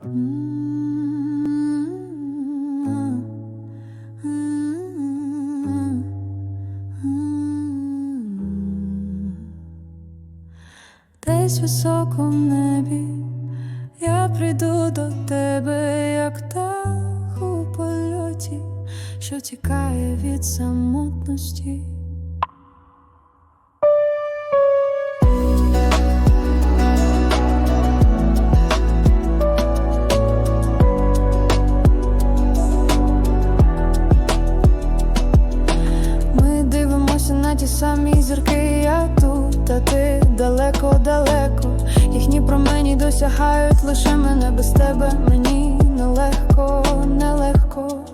Десь високо в небі я прийду до тебе, як птах у польоті, що тікає від самотності. Ті самі зірки, я тут, а ти далеко-далеко. Їхні промені досягають лише мене без тебе. Мені нелегко, нелегко.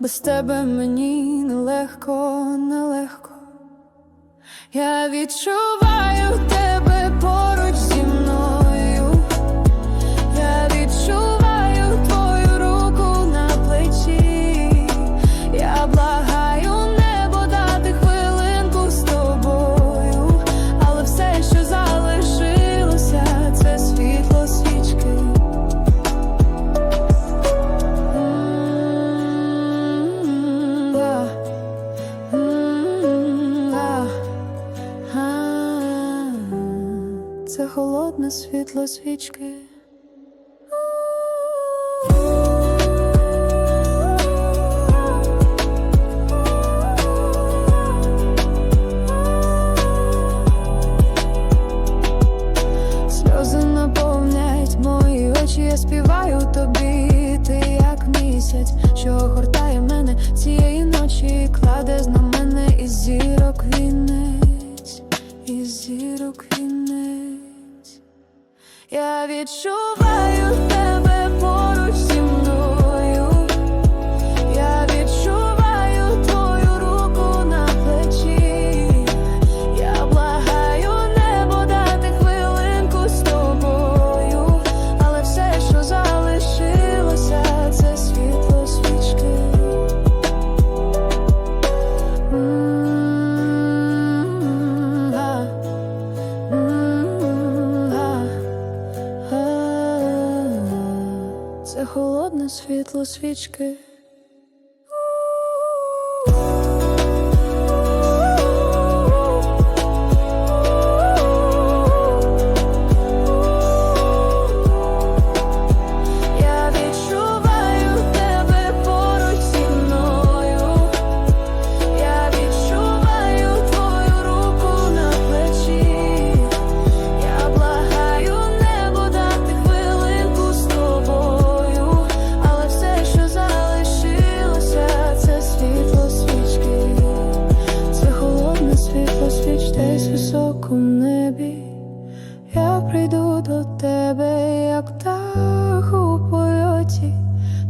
Без тебе мені нелегко, нелегко. Я відчуваю тебе холодне світло свічки. Сльози наповнять мої очі, я співаю тобі, ти як місяць, що огортає мене цієї ночі, кладе на мене із зірок вінець, із зірок вінець. Я відчуваю холодне світло свічки.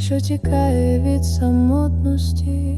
Що тікає від самотності.